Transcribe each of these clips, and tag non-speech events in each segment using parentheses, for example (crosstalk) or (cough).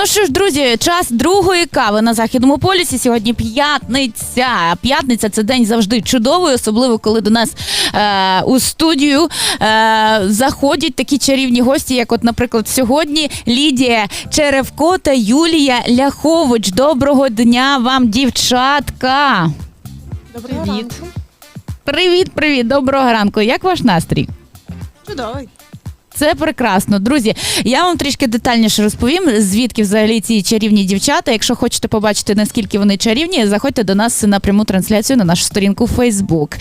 Ну що ж, друзі, час другої кави на західному полюсі. Сьогодні п'ятниця. А П'ятниця це день завжди чудовий, особливо коли до нас е, у студію е, заходять такі чарівні гості, як, от, наприклад, сьогодні Лідія Черевко та Юлія Ляхович. Доброго дня вам, дівчатка. Доброго Привіт. ранку. Привіт, привіт, доброго ранку. Як ваш настрій? Чудовий. Це прекрасно, друзі. Я вам трішки детальніше розповім, звідки взагалі ці чарівні дівчата. Якщо хочете побачити, наскільки вони чарівні, заходьте до нас на пряму трансляцію на нашу сторінку Facebook.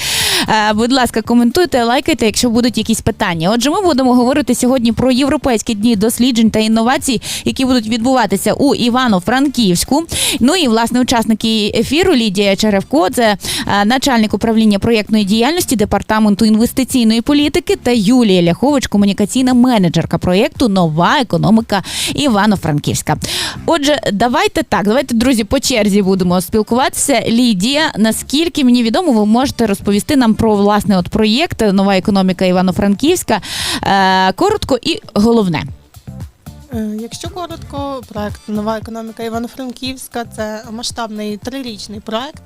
Е, будь ласка, коментуйте, лайкайте, якщо будуть якісь питання. Отже, ми будемо говорити сьогодні про європейські дні досліджень та інновацій, які будуть відбуватися у Івано-Франківську. Ну і власне учасники ефіру Лідія Черевко, це е, начальник управління проєктної діяльності департаменту інвестиційної політики, та Юлія Ляхович, комунікаційна менеджерка проєкту Нова економіка Івано-Франківська. Отже, давайте так, давайте, друзі, по черзі будемо спілкуватися. Лідія, наскільки мені відомо, ви можете розповісти нам про власне от проєкт Нова економіка Івано-Франківська. Е, коротко і головне. Е, Якщо коротко, проект Нова економіка Івано-Франківська це масштабний трирічний проект.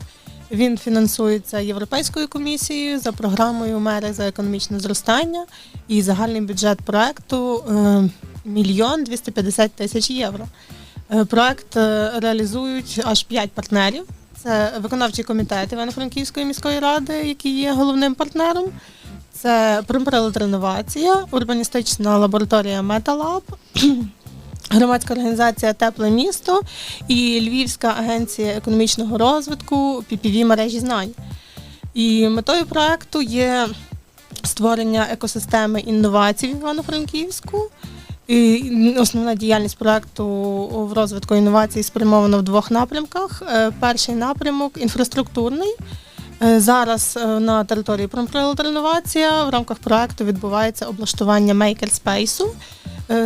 Він фінансується Європейською комісією за програмою Мери за економічне зростання і загальний бюджет проекту е, мільйон 250 тисяч євро. Е, Проект е, реалізують аж п'ять партнерів. Це виконавчий комітет Івано-Франківської міської ради, який є головним партнером. Це Примприлад реновація, урбаністична лабораторія Металаб, (clears throat) громадська організація Тепле місто і Львівська агенція економічного розвитку PPV мережі знань. І метою проекту є створення екосистеми інновацій в Івано-Франківську. Основна діяльність проекту в розвитку інновацій спрямована в двох напрямках. Е, Перший напрямок інфраструктурний. Е, Зараз е, на території реновація в рамках проекту відбувається облаштування мейкерспейсу.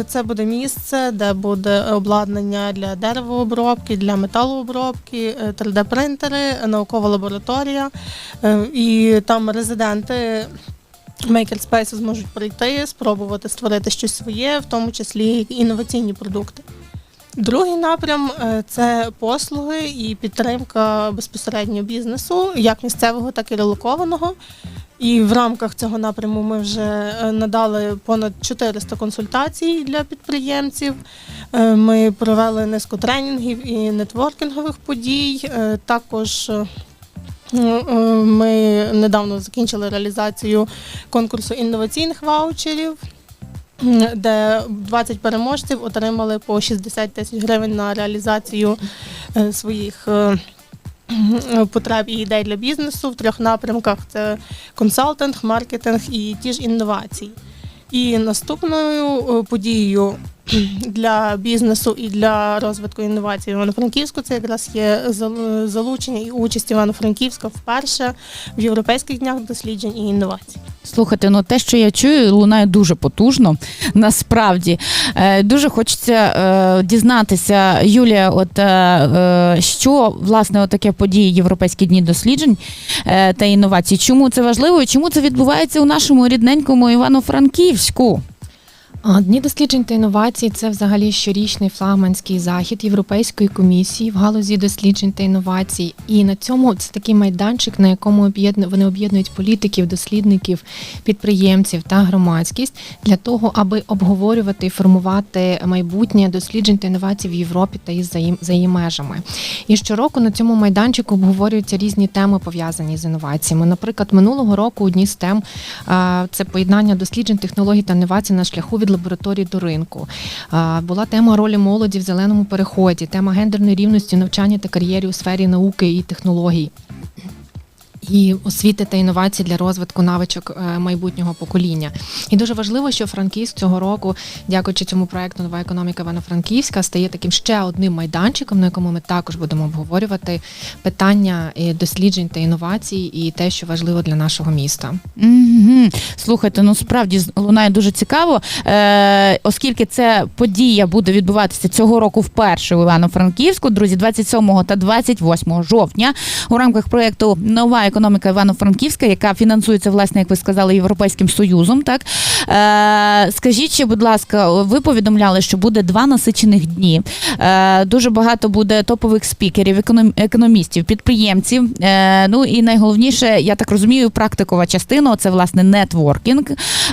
Це буде місце, де буде обладнання для деревообробки, для металообробки, 3D-принтери, наукова лабораторія. І там резиденти мейкерспейсу зможуть прийти, спробувати створити щось своє, в тому числі інноваційні продукти. Другий напрям е, це послуги і підтримка безпосередньо бізнесу, як місцевого, так і релокованого. І в рамках цього напряму ми вже е, надали понад 400 консультацій для підприємців. Е, Ми провели низку тренінгів і нетворкінгових подій. Також ми недавно закінчили реалізацію конкурсу інноваційних ваучерів. Де 20 переможців отримали по 60 тисяч гривень на реалізацію е, своїх е, потреб і ідей для бізнесу в трьох напрямках: це консалтинг, маркетинг і ті ж інновації. І наступною е, подією для бізнесу і для розвитку інновацій Івано-Франківську це якраз є залучення і участь Івано-Франківська вперше в європейських днях досліджень і інновацій. Слухайте, ну те, що я чую, лунає дуже потужно. Насправді Е, дуже хочеться е, дізнатися, Юлія, от е, що власне таке події Європейські дні досліджень та інновацій. Чому це важливо і чому це відбувається у нашому рідненькому Івано-Франківську? Дні досліджень та інновацій це взагалі щорічний флагманський захід Європейської комісії в галузі досліджень та інновацій. І на цьому це такий майданчик, на якому вони об'єднують політиків, дослідників, підприємців та громадськість для того, аби обговорювати і формувати майбутнє досліджень та інновацій в Європі та і за її межами. І щороку на цьому майданчику обговорюються різні теми пов'язані з інноваціями. Наприклад, минулого року одні з тем це поєднання досліджень, технологій та інновацій на шляху від лабораторії до ринку. Була тема ролі молоді в зеленому переході, тема гендерної рівності, навчання та кар'єрі у сфері науки і технологій. І освіти та інновацій для розвитку навичок е, майбутнього покоління. І дуже важливо, що Франківськ цього року, дякуючи цьому проекту Нова економіка Івано-Франківська, стає таким ще одним майданчиком, на якому ми також будемо обговорювати питання е, досліджень та інновацій і те, що важливо для нашого міста. Угу. Слухайте, ну справді лунає дуже цікаво, е, оскільки ця подія буде відбуватися цього року вперше в Івано-Франківську, друзі, 27 та 28 жовтня у рамках проєкту Нова економіка Івано-Франківська, яка фінансується, власне, як ви сказали, Європейським Союзом. Так е, скажіть, ще, будь ласка, ви повідомляли, що буде два насичених дні. Е, дуже багато буде топових спікерів, економ- економістів, підприємців. Е, ну і найголовніше, я так розумію, практикова частина це власне нетворкінг,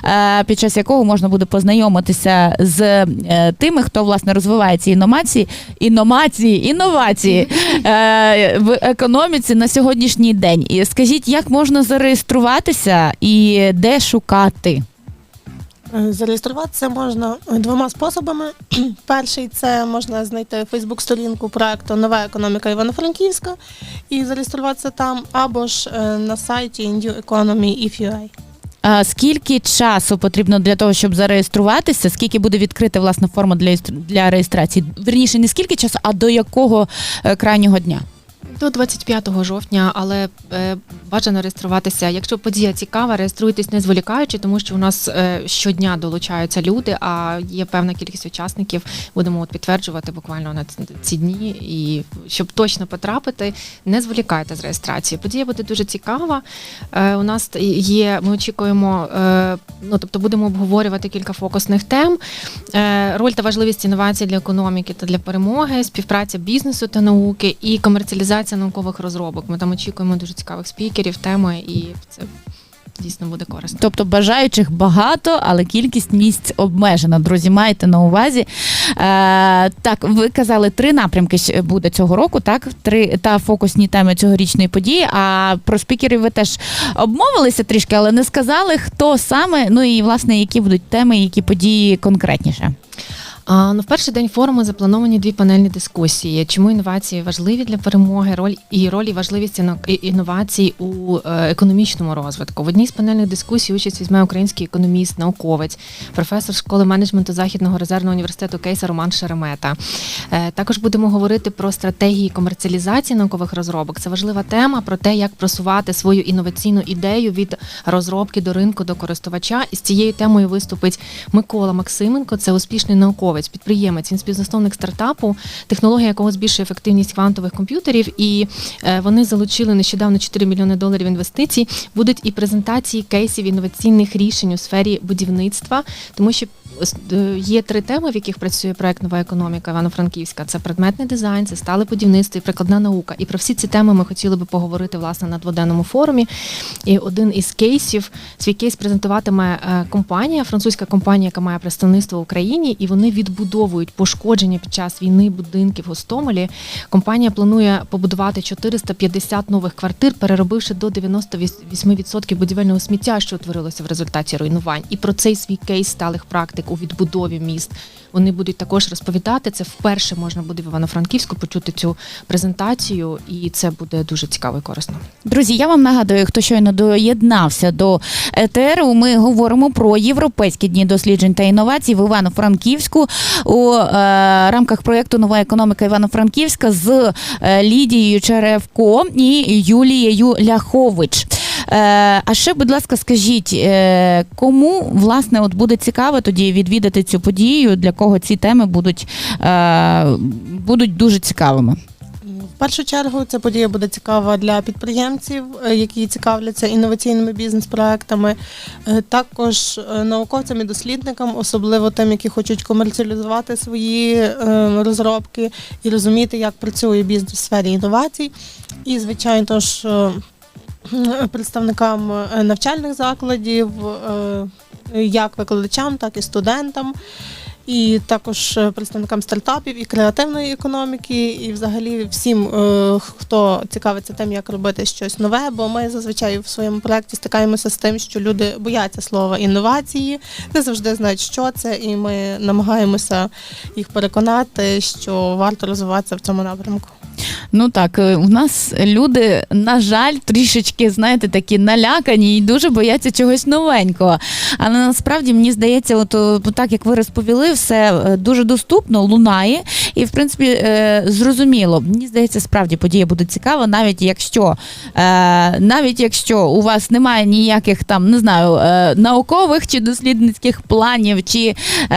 е, під час якого можна буде познайомитися з е, тими, хто власне розвиває ці інновації, інновації, інновації е, в економіці на сьогоднішній день. І скажіть, як можна зареєструватися і де шукати? Е, Зареєструватися можна е, двома способами. (clears throat) Перший це можна знайти Фейсбук-сторінку проекту Нова економіка Івано-Франківська і зареєструватися там, або ж е, на сайті New Economy If.ua. А скільки часу потрібно для того, щоб зареєструватися? Скільки буде відкрита власне форма для для реєстрації? Вірніше, не скільки часу, а до якого крайнього дня? До 25 жовтня, але е, бажано реєструватися. Якщо подія цікава, реєструйтесь не зволікаючи, тому що у нас е, щодня долучаються люди, а є певна кількість учасників. Будемо от підтверджувати буквально на ці- дні. І щоб точно потрапити, не зволікайте з реєстрацією. Подія буде дуже цікава. Е, у нас є, ми очікуємо, е, ну тобто будемо обговорювати кілька фокусних тем. Е, роль та важливість інновацій для економіки та для перемоги, співпраця бізнесу та науки і комерціалізація наукових розробок. Ми там очікуємо дуже цікавих спікерів, теми, і це дійсно буде корисно. Тобто бажаючих багато, але кількість місць обмежена. Друзі, майте на увазі. Е, так, ви казали, три напрямки буде цього року, так? Три та фокусні теми цьогорічної події. А про спікерів ви теж обмовилися трішки, але не сказали, хто саме, ну і власне які будуть теми, які події конкретніше. Ну, в перший день форуму заплановані дві панельні дискусії. Чому інновації важливі для перемоги? Роль і роль і важливість інновацій у е, економічному розвитку. В одній з панельних дискусій участь візьме український економіст, науковець, професор школи менеджменту Західного резервного університету Кейса Роман Шеремета. Е, також будемо говорити про стратегії комерціалізації наукових розробок. Це важлива тема про те, як просувати свою інноваційну ідею від розробки до ринку до користувача. І з цією темою виступить Микола Максименко. Це успішний науковець, підприємець. Він співзасновник стартапу, технологія якого збільшує ефективність квантових комп'ютерів. І е, вони залучили нещодавно 4 мільйони доларів інвестицій. Будуть і презентації кейсів інноваційних рішень у сфері будівництва, тому що е, є три теми, в яких працює проект Нова економіка Івано-Франківська. Це предметний дизайн, це стале будівництво і прикладна наука. І про всі ці теми ми хотіли би поговорити власне на дводенному форумі. І один із кейсів, свій кейс презентуватиме е, компанія, французька компанія, яка має представництво в Україні, і вони відбудовують пошкодження під час війни будинків в Гостомелі. Компанія планує побудувати 450 нових квартир, переробивши до 98% будівельного сміття, що утворилося в результаті руйнувань. І про цей свій кейс сталих практик у відбудові міст. Вони будуть також розповідати. Це вперше можна буде в Івано-Франківську почути цю презентацію, і це буде дуже цікаво і корисно. Друзі, я вам нагадую, хто щойно доєднався до ЕТРу. Ми говоримо про європейські дні досліджень та інновацій в Івано-Франківську у е, рамках проєкту Нова економіка Івано-Франківська з е, Лідією Черевко і Юлією Ляхович. Е, а ще, будь ласка, скажіть, е, кому власне от буде цікаво тоді відвідати цю подію, для кого ці теми будуть, е, будуть дуже цікавими? В першу чергу ця подія буде цікава для підприємців, які цікавляться інноваційними бізнес-проектами, також науковцям і дослідникам, особливо тим, які хочуть комерціалізувати свої розробки і розуміти, як працює бізнес в сфері інновацій. І, звичайно ж, представникам е, навчальних закладів, е, як викладачам, так і студентам. І також е, представникам стартапів і креативної економіки, і взагалі всім, е, хто цікавиться тим, як робити щось нове, бо ми зазвичай в своєму проєкті стикаємося з тим, що люди бояться слова інновації, не завжди знають, що це, і ми намагаємося їх переконати, що варто розвиватися в цьому напрямку. Ну так, е, у нас люди, на жаль, трішечки, знаєте, такі налякані і дуже бояться чогось новенького. Але насправді мені здається, от так як ви розповіли, все е, дуже доступно, лунає, і в принципі е, зрозуміло. Мені здається, справді подія буде цікава, навіть якщо е, навіть якщо у вас немає ніяких там не знаю е, наукових чи дослідницьких планів, чи, е,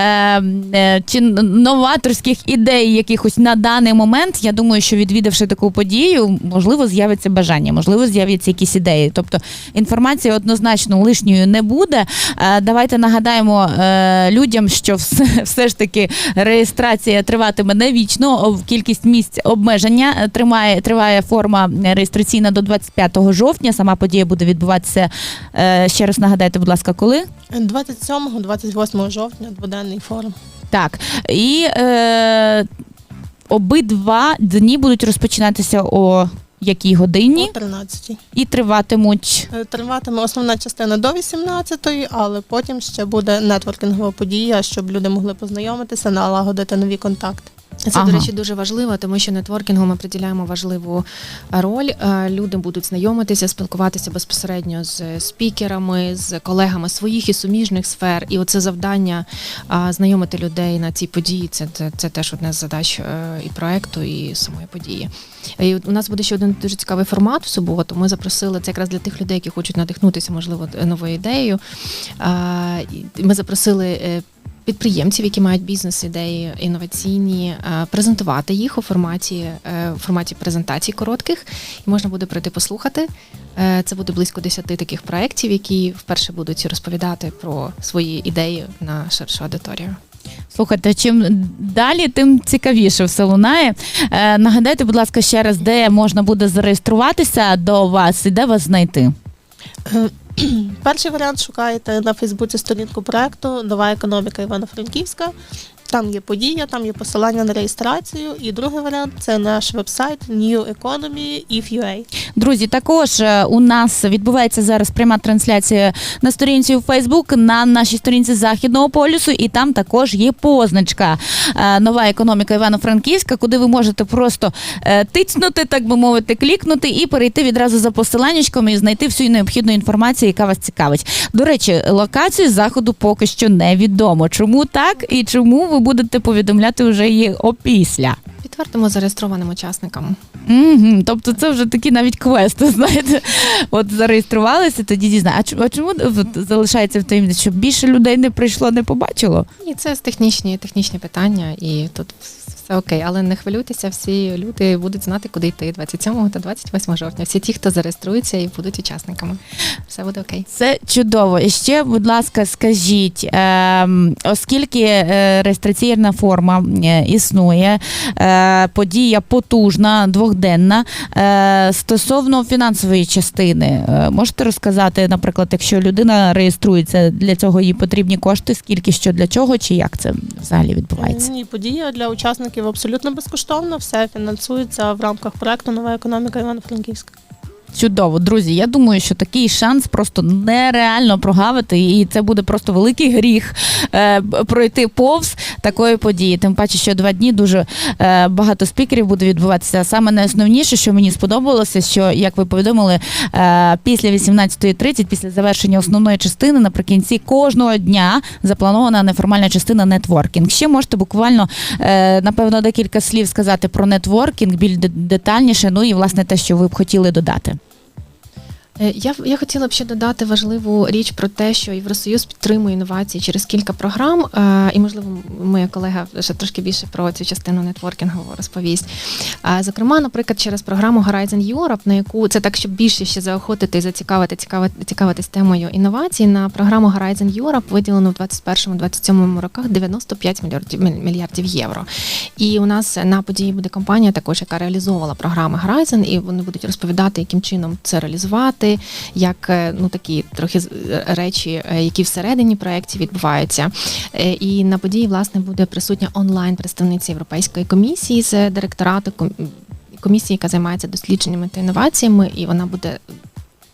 е, чи новаторських ідей якихось на даний момент, я думаю, що відвідавши таку подію, можливо, з'явиться бажання, можливо, з'являться якісь ідеї. Тобто інформації однозначно лишньою не буде. Е, Давайте нагадаємо е, людям, що все, (laughs) все ж таки реєстрація триватиме не вічно. Кількість місць обмеження е, тримає триває форма реєстраційна до 25 жовтня. Сама подія буде відбуватися. Ще раз нагадайте, будь ласка, коли? 27-28 жовтня дводенний форум. Так. І е, обидва дні будуть розпочинатися о якій годині О 13 і триватимуть. Е, Триватиме основна частина до 18-ї, але потім ще буде нетворкінгова подія, щоб люди могли познайомитися, налагодити нові контакти. Це, Ага. до речі, дуже важливо, тому що нетворкінгу ми приділяємо важливу роль. Е, Люди будуть знайомитися, спілкуватися безпосередньо з спікерами, з колегами своїх і суміжних сфер. І оце завдання знайомити людей на цій події. Це, це, це теж одна з задач е, і проекту, і самої події. І у нас буде ще один дуже цікавий формат в суботу. Ми запросили це якраз для тих людей, які хочуть надихнутися, можливо, новою ідеєю. Ми запросили. Підприємців, які мають бізнес-ідеї інноваційні, е, презентувати їх у форматі е, у форматі презентацій коротких, і можна буде прийти послухати. Е, Це буде близько 10 таких проєктів, які вперше будуть розповідати про свої ідеї на ширшу аудиторію. Слухайте, чим далі, тим цікавіше все лунає. Е, нагадайте, будь ласка, ще раз, де можна буде зареєструватися до вас і де вас знайти. Перший варіант шукаєте на Фейсбуці сторінку проекту Нова економіка Івано-Франківська. Там є подія, там є посилання на реєстрацію. І другий варіант це наш вебсайт New Economy if.ua. Друзі, також е, у нас відбувається зараз пряма трансляція на сторінці у Фейсбук на нашій сторінці Західного полюсу, і там також є позначка е, Нова економіка Івано-Франківська, куди ви можете просто е, тицнути, так би мовити, клікнути і перейти відразу за посиланнячком і знайти всю необхідну інформацію, яка вас цікавить. До речі, локацію заходу поки що невідомо. Чому так і чому ви будете повідомляти вже її опісля. Підтвердимо зареєстрованим учасникам. Угу, тобто це вже такі навіть квести, (laughs) знаєте. От зареєструвалися, тоді дізнаю. А чому, а чому от залишається в таємниці, щоб більше людей не прийшло, не побачило? Ні, це технічні, технічні питання, і тут все окей. Але не хвилюйтеся, всі люди будуть знати, куди йти 27 та 28 жовтня. Всі ті, хто зареєструється і будуть учасниками. Все буде окей. Це чудово. І ще, будь ласка, скажіть, ем, оскільки е, реєстраційна форма е, існує, е, подія потужна, двохденна. Е, стосовно фінансової частини, е, можете розказати, наприклад, якщо людина реєструється, для цього їй потрібні кошти, скільки що для чого, чи як це взагалі відбувається? Ні, подія для учасників абсолютно безкоштовно. Все фінансується в рамках проекту Нова економіка Івано-Франківська. Чудово, друзі. Я думаю, що такий шанс просто нереально прогавити, і це буде просто великий гріх е, пройти повз такої події. Тим паче, що два дні дуже е, багато спікерів буде відбуватися. Саме найосновніше, що мені сподобалося, що як ви повідомили, е, після 18.30, після завершення основної частини, наприкінці кожного дня запланована неформальна частина нетворкінг. Ще можете буквально е, напевно декілька слів сказати про нетворкінг більш детальніше. Ну і власне те, що ви б хотіли додати. Е, Я, я хотіла б ще додати важливу річ про те, що Євросоюз підтримує інновації через кілька програм, е, і можливо, моя колега ще трошки більше про цю частину нетворкінгу розповість. Зокрема, наприклад, через програму Horizon Europe, на яку це так, щоб більше ще заохотити і зацікавити, цікавити, цікавитись темою інновацій. На програму Horizon Europe виділено в 2021-2027 роках 95 мільярдів мільярдів євро. І у нас на події буде компанія, також яка реалізовувала програми Horizon, і вони будуть розповідати, яким чином це реалізувати, як е, ну такі трохи е, речі, е, які всередині проєктів відбуваються. І на події власне буде присутня онлайн представниця Європейської комісії з директорату ком- комісії, яка займається дослідженнями та інноваціями, і вона буде.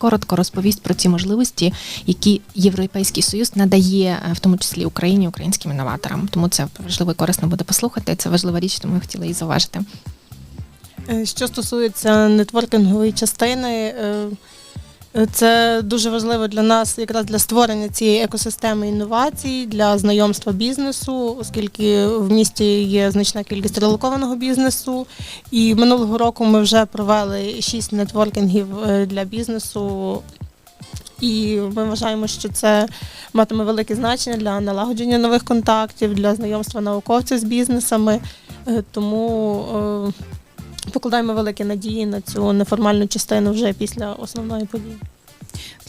Коротко розповість про ці можливості, які Європейський Союз надає, е, в тому числі Україні, українським інноваторам. Тому це важливо і корисно буде послухати. Це важлива річ, тому я хотіла її зауважити. Е, Що стосується нетворкінгової частини, е, це дуже важливо для нас, якраз для створення цієї екосистеми інновацій, для знайомства бізнесу, оскільки в місті є значна кількість релокованого бізнесу. І минулого року ми вже провели шість нетворкінгів е, для бізнесу. І ми вважаємо, що це матиме велике значення для налагодження нових контактів, для знайомства науковців з бізнесами. Е, Тому е, покладаємо великі надії на цю неформальну частину вже після основної події.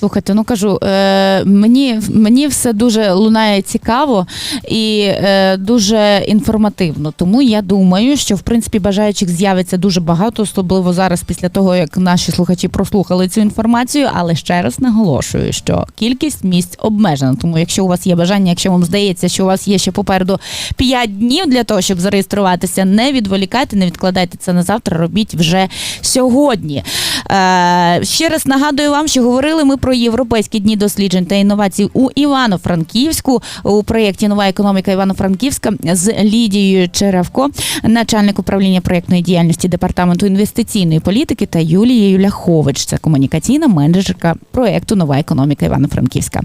Слухайте, ну кажу, е, мені, мені все дуже лунає цікаво і е, дуже інформативно. Тому я думаю, що в принципі бажаючих з'явиться дуже багато, особливо зараз, після того як наші слухачі прослухали цю інформацію. Але ще раз наголошую, що кількість місць обмежена. Тому, якщо у вас є бажання, якщо вам здається, що у вас є ще попереду 5 днів для того, щоб зареєструватися, не відволікайте, не відкладайте це на завтра. Робіть вже сьогодні. Е, ще раз нагадую вам, що говорили ми про європейські дні досліджень та інновацій у Івано-Франківську у проєкті Нова економіка Івано-Франківська з Лідією Черевко, начальник управління проєктної діяльності департаменту інвестиційної політики та Юлією Ляхович. Це комунікаційна менеджерка проєкту Нова економіка Івано-Франківська.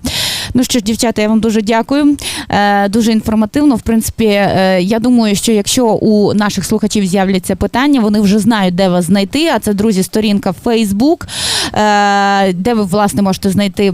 Ну що ж, дівчата, я вам дуже дякую. Е, дуже інформативно. В принципі, е, я думаю, що якщо у наших слухачів з'являться питання, вони вже знають, де вас знайти. А це друзі, сторінка Facebook, е, де ви власне можете знайти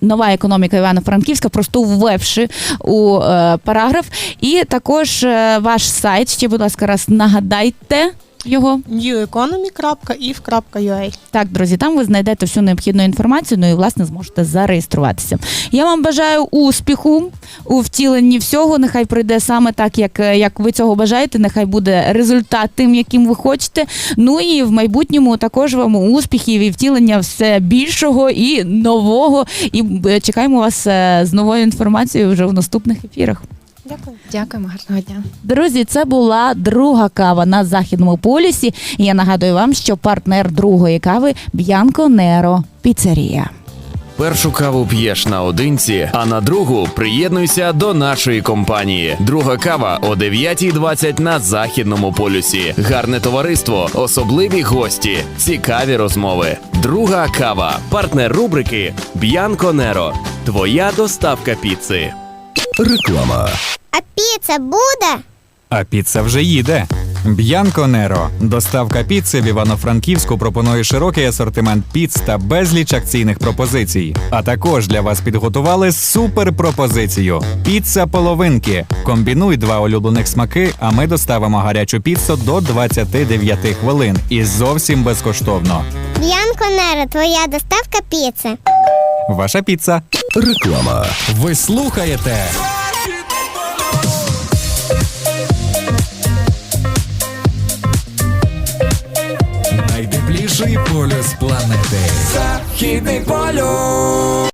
нова економіка Івано-Франківська, просто ввевши у параграф. І також ваш сайт. Ще, будь ласка, раз нагадайте його. neweconomy.if.ua Так, друзі, там ви знайдете всю необхідну інформацію, ну і власне зможете зареєструватися. Я вам бажаю успіху у втіленні всього. Нехай пройде саме так, як, як ви цього бажаєте. Нехай буде результат тим, яким ви хочете. Ну і в майбутньому також вам успіхів і втілення все більшого і нового. І е, чекаємо вас е, з новою інформацією вже в наступних ефірах. Дякую. Дякуємо, гарного дня. Друзі, це була друга кава на західному полюсі. І я нагадую вам, що партнер другої кави Б'янко Неро Піцерія. Першу каву п'єш наодинці, а на другу приєднуйся до нашої компанії. Друга кава о 9.20 на західному полюсі. Гарне товариство, особливі гості, цікаві розмови. Друга кава. Партнер рубрики Б'янко Неро. Твоя доставка піци. Реклама. А піца буде? А піца вже їде. Б'янко Неро. Доставка піци в Івано-Франківську пропонує широкий асортимент піц та безліч акційних пропозицій. А також для вас підготували супер пропозицію: піца половинки. Комбінуй два улюблених смаки, а ми доставимо гарячу піцу до 29 хвилин і зовсім безкоштовно. Б'янко Неро, твоя доставка піци. Ваша піца. Реклама. Ви слухаєте найдепліший полюс планети. Західний полюс.